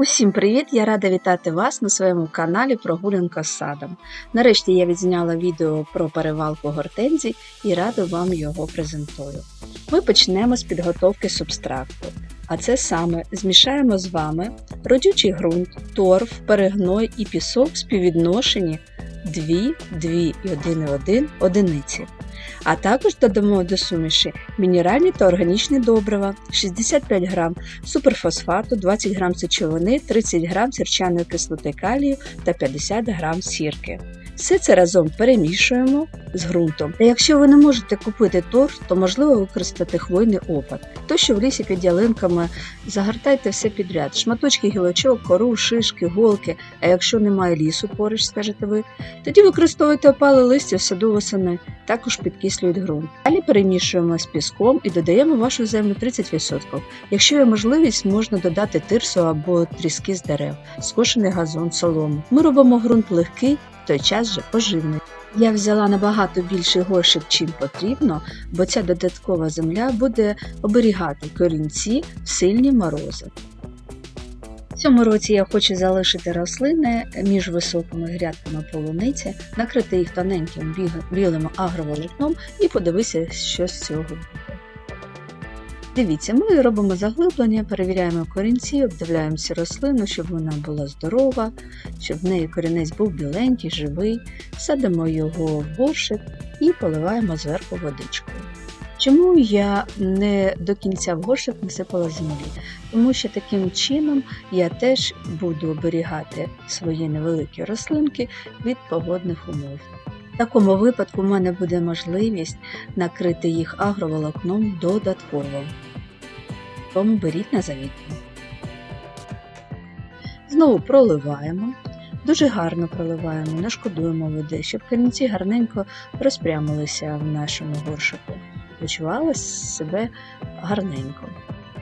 Усім привіт! Я рада вітати вас на своєму каналі Прогулянка з садом. Нарешті я відзняла відео про перевалку гортензій і рада вам його презентую. Ми почнемо з підготовки субстракту. А це саме змішаємо з вами родючий ґрунт, торф, перегной і пісок в співвідношенні 2, 2 і 1,1 одиниці. А також додамо до суміші мінеральні та органічні добрива, 65 г суперфосфату, 20 г сечовини, 30 г сірчаної кислоти калію та 50 г сірки. Все це разом перемішуємо з ґрунтом. Та якщо ви не можете купити торф, то можливо використати хвойний опад. То, що в лісі під ялинками загортайте все підряд: шматочки гілочок, кору, шишки, голки. А якщо немає лісу поруч, скажете ви, тоді використовуйте опале листя в саду восени, також підкислюють ґрунт. Далі перемішуємо з піском і додаємо вашу землю 30%. Якщо є можливість, можна додати тирсу або тріски з дерев, скошений газон, солому. Ми робимо ґрунт легкий, той час же поживний. Я взяла набагато більше горщик, чим потрібно, бо ця додаткова земля буде оберігати корінці в сильні морози. В цьому році я хочу залишити рослини між високими грядками полуниці, накрити їх тоненьким білим агроволокном і подивитися, що з цього. Дивіться, ми робимо заглиблення, перевіряємо корінці, обдивляємося рослину, щоб вона була здорова, щоб в неї корінець був біленький, живий, садимо його в горшик і поливаємо зверху водичкою. Чому я не до кінця в горшик насипала землі? Тому що таким чином я теж буду оберігати свої невеликі рослинки від погодних умов. В такому випадку в мене буде можливість накрити їх агроволокном додатково. Тому беріть на завітку. Знову проливаємо. Дуже гарно проливаємо, не шкодуємо води, щоб корінці гарненько розпрямилися в нашому горшику. Почували себе гарненько.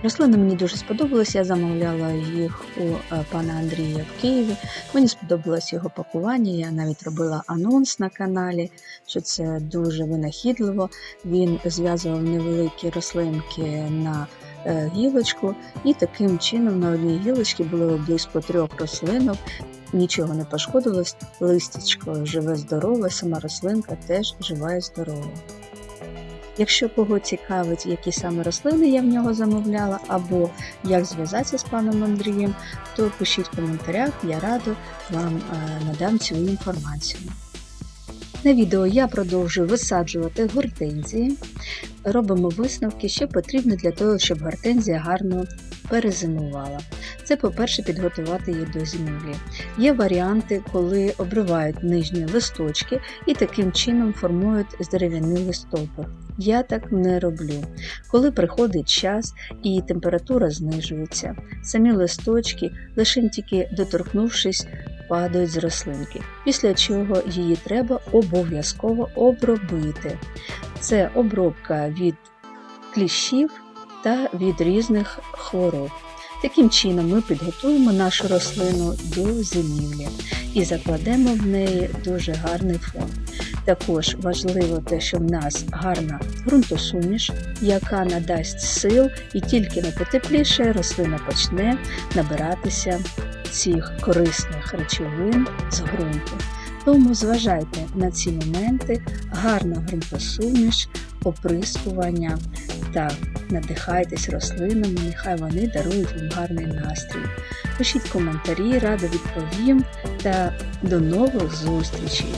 Рослини мені дуже сподобались, я замовляла їх у е, пана Андрія в Києві. Мені сподобалось його пакування. Я навіть робила анонс на каналі, що це дуже винахідливо. Він зв'язував невеликі рослинки на е, гілочку, і таким чином на одній гілочці було близько трьох рослинок. Нічого не пошкодилось, листячко живе здорове, сама рослинка теж жива і здорова. Якщо кого цікавить, які саме рослини я в нього замовляла, або як зв'язатися з паном Андрієм, то пишіть в коментарях, я радо вам е, надам цю інформацію. На відео я продовжую висаджувати гортензії. Робимо висновки, що потрібно для того, щоб гортензія гарно перезимувала. Це, по-перше, підготувати її до зимівлі. Є варіанти, коли обривають нижні листочки і таким чином формують здерев'яний листопор. Я так не роблю. Коли приходить час і температура знижується, самі листочки, лише тільки доторкнувшись, падають з рослинки, після чого її треба обов'язково обробити. Це обробка від кліщів та від різних хвороб. Таким чином ми підготуємо нашу рослину до зимівлі і закладемо в неї дуже гарний фон. Також важливо те, що в нас гарна ґрунтосуміш, яка надасть сил, і тільки на потепліше рослина почне набиратися цих корисних речовин з ґрунту. Тому зважайте на ці моменти, гарна ґрунтосуміш, оприскування та надихайтесь рослинами, нехай вони дарують вам гарний настрій. Пишіть коментарі, радо відповім та до нових зустрічей!